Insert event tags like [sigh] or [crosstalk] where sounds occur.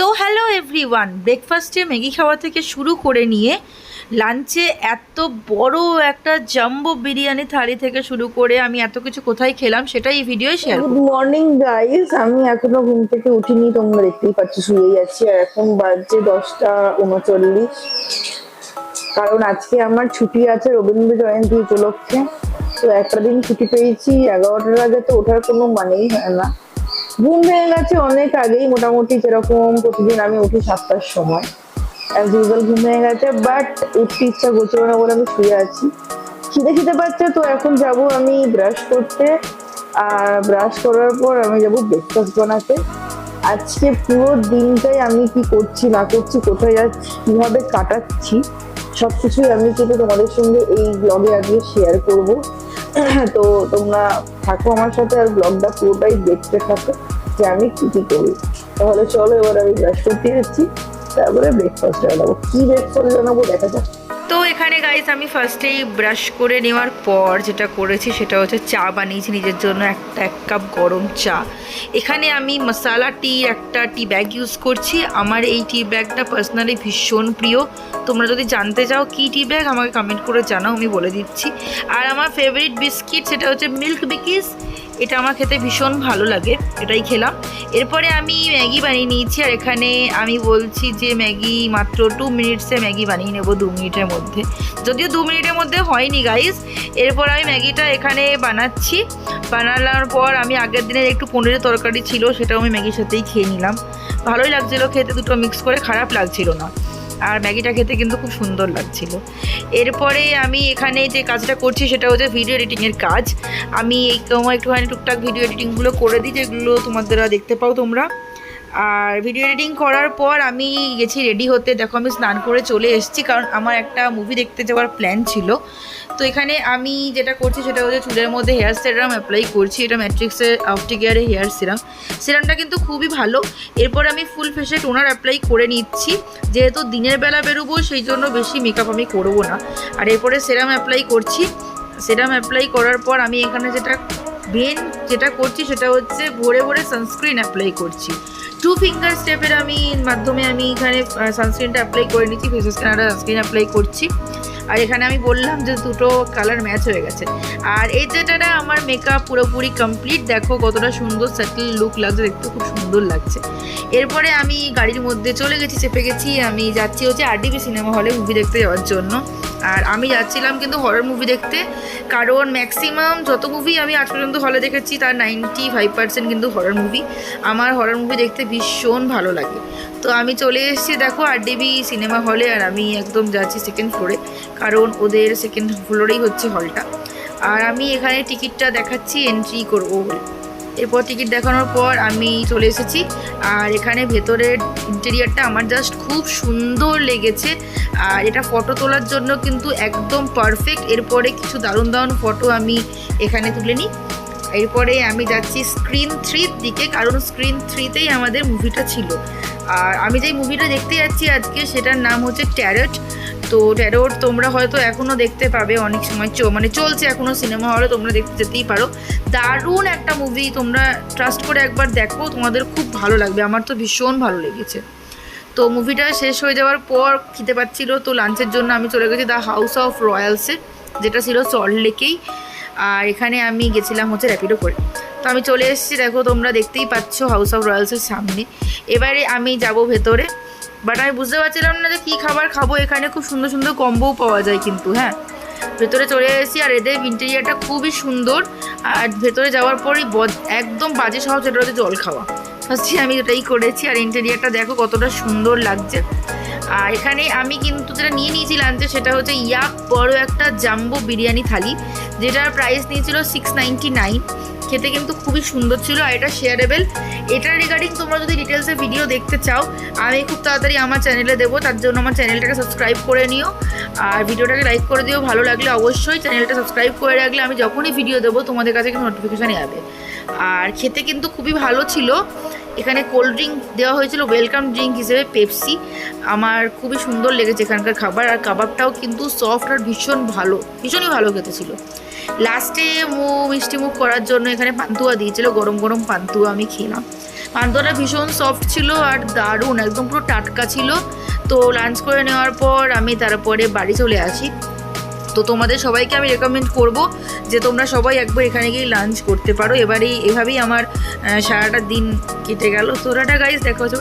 তো hello everyone ব্রেকফাস্টে Maggi খাওয়া থেকে শুরু করে নিয়ে লাঞ্চে এত বড় একটা জাম্বো বিরিয়ানি থালি থেকে শুরু করে আমি এত কিছু কোথায় খেলাম সেটাই এই video share good morning guys আমি এখনও ঘুম থেকে উঠিনি, তোমরা দেখতেই পাচ্ছ শুয়ে যাচ্ছি আর এখন বাজছে দশটা উনচল্লিশ। কারণ আজকে আমার ছুটি আছে রবীন্দ্র জয়ন্তী উপলক্ষে। তো একটা দিন ছুটি পেয়েছি, এগারোটার আগে তো ওঠার কোনো মানেই হয় না। ঘুম ভেঙে গেছে অনেক আগেই, মোটামুটি যেরকম প্রতিদিন আমি উঠি সাতটার সময়। অ্যাজ ইউজুয়াল ঘুম ভেঙে গেছে বাট উঠতে ইচ্ছা করছিল না বলে আমি শুয়ে আছি। খিদে খিদে পাচ্ছে, তো এখন যাব আমি ব্রাশ করতে। আর ব্রাশ করার পর আমি যাব ব্রেকফাস্ট বানাতে। আজকে পুরো দিনটাই আমি কি করছি, না করছি, কোথায় যাচ্ছি, কীভাবে কাটাচ্ছি, সবকিছুই আমি কিন্তু তোমাদের সঙ্গে এই ব্লগে আজকে শেয়ার করব। [clears throat] তো তোমরা থাকো আমার সাথে, আর ব্লগটা পুরোটাই দেখতে থাকো। যে আমি কি কি করি? তাহলে চলো এবার আমি ব্রাশ করতে যাচ্ছি তারপরে ব্রেকফাস্ট বানাবো। কি ব্রেকফাস্ট বানাবো দেখা যাক। তো এখানে গাইস আমি ফার্স্টেই ব্রাশ করে নেওয়ার পর যেটা করেছি সেটা হচ্ছে চা বানিয়েছি, নিজের জন্য একটা, এক কাপ গরম চা। এখানে আমি মশালা টি একটা টি ব্যাগ ইউজ করছি। আমার এই টি ব্যাগটা পার্সোনালি ভীষণ প্রিয়। তোমরা যদি জানতে চাও কী টি ব্যাগ আমাকে কমেন্ট করে জানাও, আমি বলে দিচ্ছি। আর আমার ফেভারিট বিস্কিট সেটা হচ্ছে মিল্ক বিকিস এটা আমার খেতে ভীষণ ভালো লাগে, এটাই খেলাম। এরপরে আমি ম্যাগি বানিয়ে নিয়েছি আর এখানে আমি বলছি যে ম্যাগি মাত্র টু মিনিটসে ম্যাগি বানিয়ে নেব দু মিনিটের মধ্যে। যদিও দু মিনিটের মধ্যে হয়নি গাইস এরপর আমি ম্যাগিটা এখানে বানাচ্ছি। বানানোর পর আমি আগের দিনের একটু পনিরের তরকারি ছিল, সেটাও আমি ম্যাগির সাথেই খেয়ে নিলাম। ভালোই লাগছিল খেতে, দুটো মিক্স করে, খারাপ লাগছিল না। আর ম্যাগিটা খেতে কিন্তু খুব সুন্দর লাগছিল। এরপরে আমি এখানে যে কাজটা করছি সেটা হচ্ছে ভিডিও এডিটিংয়ের কাজ। আমি এই তোমার একটুখানি টুকটাক ভিডিও এডিটিংগুলো করে দিই, যেগুলো তোমাদেরা দেখতে পাও তোমরা। আর ভিডিও এডিটিং করার পর আমি গেছি রেডি হতে। দেখো, আমি স্নান করে চলে এসেছি কারণ আমার একটা মুভি দেখতে যাওয়ার প্ল্যান ছিল। তো এখানে আমি যেটা করছি সেটা হচ্ছে চুলের মধ্যে হেয়ার সিরাম অ্যাপ্লাই করছি। এটা ম্যাট্রিক্সের অপটিকিয়ারের হেয়ার সিরাম সিরামটা কিন্তু খুবই ভালো। এরপর আমি ফুল ফেসে টোনার অ্যাপ্লাই করে নিচ্ছি। যেহেতু দিনের বেলা বেরোবো, সেই জন্য বেশি মেকআপ আমি করব না। আর এরপরে সেরাম অ্যাপ্লাই করছি। সেরাম অ্যাপ্লাই করার পর আমি এখানে যেটা মেন যেটা করছি সেটা হচ্ছে ভোরে ভোরে সানস্ক্রিন অ্যাপ্লাই করছি। টু ফিঙ্গার স্টেপের আমি মাধ্যমে আমি এখানে সানস্ক্রিনটা অ্যাপ্লাই করে নিচ্ছি ফেসেস কানাডা সানস্ক্রিন অ্যাপ্লাই করছি। আর এখানে আমি বললাম যে দুটো কালার ম্যাচ হয়ে গেছে। আর এই যেটা আমার মেকআপ পুরোপুরি কমপ্লিট দেখো কতটা সুন্দর সেটেল লুক লাগছে, দেখতে খুব সুন্দর লাগছে। এরপরে আমি গাড়ির মধ্যে চলে গেছি, চেপে গেছি, আমি যাচ্ছি হচ্ছে আরডিবি সিনেমা হলে মুভি দেখতে যাওয়ার জন্য। আর আমি যাচ্ছিলাম কিন্তু হরর মুভি দেখতে, কারণ ম্যাক্সিমাম যত মুভি আমি আজ পর্যন্ত হলে দেখেছি, তার নাইনটি ফাইভ পার্সেন্ট কিন্তু হরর মুভি আমার হরর মুভি দেখতে ভীষণ ভালো লাগে। তো আমি চলে এসেছি, দেখো আরডিবি সিনেমা হলে আর আমি একদম যাচ্ছি সেকেন্ড ফ্লোরে কারণ ওদের সেকেন্ড ফ্লোরেই হচ্ছে হলটা আর আমি এখানে টিকিটটা দেখাচ্ছি এন্ট্রি করব বলে। এরপর টিকিট দেখানোর পর আমি চলে এসেছি। আর এখানে ভেতরের ইন্টেরিয়ারটা আমার জাস্ট খুব সুন্দর লেগেছে। আর এটা ফটো তোলার জন্য কিন্তু একদম পারফেক্ট এরপরে কিছু দারুণ দারুণ ফটো আমি এখানে তুলে নিই। এরপরে আমি যাচ্ছি স্ক্রিন থ্রির দিকে, কারণ স্ক্রিন থ্রিতেই আমাদের মুভিটা ছিল। আর আমি যেই মুভিটা দেখতে যাচ্ছি আজকে, সেটার নাম হচ্ছে ট্যারট তো ট্যারোট তোমরা হয়তো এখনও দেখতে পাবে অনেক সময় চো মানে চলছে এখনও সিনেমা হলে তোমরা দেখতে যেতেই পারো। দারুণ একটা মুভি তোমরা ট্রাস্ট করে একবার দেখো, তোমাদের খুব ভালো লাগবে। আমার তো ভীষণ ভালো লেগেছে। তো মুভিটা শেষ হয়ে যাওয়ার পর খেতে পাচ্ছিল, তো লাঞ্চের জন্য আমি চলে গেছি দ্য হাউস অফ রয়্যালসে যেটা ছিল সল্ট লেকেই আর এখানে আমি গেছিলাম হচ্ছে র্যাপিডো করে আমি চলে এসেছি, দেখো তোমরা দেখতেই পাচ্ছ হাউস অফ রয়্যালসের সামনে। এবারে আমি যাব ভেতরে বাট আমি বুঝতে পারছিলাম না যে কী খাবার খাব। এখানে খুব সুন্দর সুন্দর কম্বোও পাওয়া যায় কিন্তু হ্যাঁ? ভেতরে চলে এসেছি আর এদের ইন্টেরিয়ারটা খুবই সুন্দর। আর ভেতরে যাওয়ার পরই একদম বাজে সহজ সেটা হচ্ছে জল খাওয়া। ফার্স্টে আমি এটাই করেছি, আর ইন্টেরিয়ারটা দেখো কতটা সুন্দর লাগছে। আর এখানে আমি কিন্তু যেটা নিয়ে নিয়েছি লাঞ্চে সেটা হচ্ছে ইয়াক বড় একটা জাম্বো বিরিয়ানি থালি, যেটার প্রাইস নিয়েছিল সিক্স নাইনটি নাইন খেতে কিন্তু খুবই সুন্দর ছিল আর এটা শেয়ারেবেল এটার রিগার্ডিং তোমরা যদি ডিটেলসে ভিডিও দেখতে চাও, আমি খুব তাড়াতাড়ি আমার চ্যানেলে দেবো, তার জন্য আমার চ্যানেলটাকে সাবস্ক্রাইব করে নিও। আর ভিডিওটাকে লাইক করে দিও, ভালো লাগলে অবশ্যই চ্যানেলটা সাবস্ক্রাইব করে রাখলে আমি যখনই ভিডিও দেবো, তোমাদের কাছে কিন্তু নোটিফিকেশান যাবে। আর খেতে কিন্তু খুবই ভালো ছিল। এখানে কোল্ড ড্রিঙ্ক দেওয়া হয়েছিল ওয়েলকাম ড্রিঙ্ক হিসেবে পেপসি আমার খুবই সুন্দর লেগেছে এখানকার খাবার, আর কাবাবটাও কিন্তু সফট আর ভীষণ ভালো, ভীষণই ভালো খেতে ছিল। লাস্টে মু মিষ্টি মুখ করার জন্য এখানে পান্তুয়া দিয়েছিল, গরম গরম পান্তুয়া আমি খেলাম। পান্তুয়াটা ভীষণ সফট ছিল আর দারুণ, একদম পুরো টাটকা ছিল। তো লাঞ্চ করে নেওয়ার পর আমি তারপরে বাড়ি চলে আসি। তো তোমাদের সবাইকে আমি রেকমেন্ড করব যে তোমরা সবাই একবার এখানে গিয়ে লাঞ্চ করতে পারো। এবারেই এভাবেই আমার সারাটা দিন কেটে গেল। তোরাটা গাইজ দেখা হচ্ছে